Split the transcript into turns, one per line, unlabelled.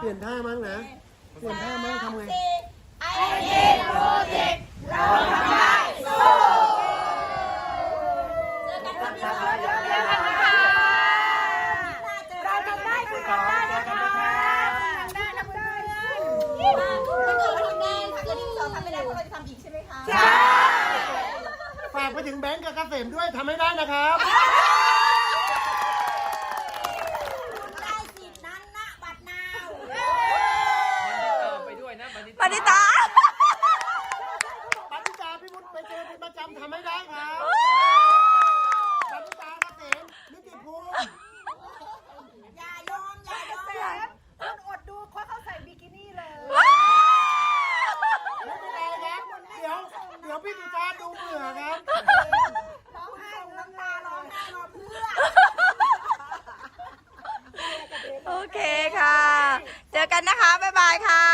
เปลี่ยนท่ามั้งนะ เปลี่ยนท่ามั้งทำไง
ไอเดียโปรเจกต์เราทำได้สู้เจอกันวันนี้เจอกันนะคะเราทำได้คุณทำได้นะคะทำได้นะเพื่อนถ้าเกิดว่าทำได้ถ้าเกิดที่สองทำไม่ได้พวกเราจะทำอีกใช่ไหมคะ ใช่
ฝากไปถึงแบงก์กับเกษมด้วยทำให้ได้นะครับ
ได้สิทธิ์นั้นนะบัตรนาว
ไปด้วยนะบันนี้
ป ณิตา
ปฏิจาพี่วุฒิไปเจอเป็นประจำทำให้ได้ครับปฏิจาเกษมนิติภูมิ
อย่ายอมอย่ายอม
คุณอดดูเพราะเขาใส่บิกินี่เลย
ไม่เป็นไรครับเดี๋ยวเดี๋ยวพี่ติจาดูเบื่อครับ
ร้องไห้น้ำตาร้องไห้มาเพื่อ
โอเคค่ะ เจอกันนะคะ บ๊ายบายค่ะ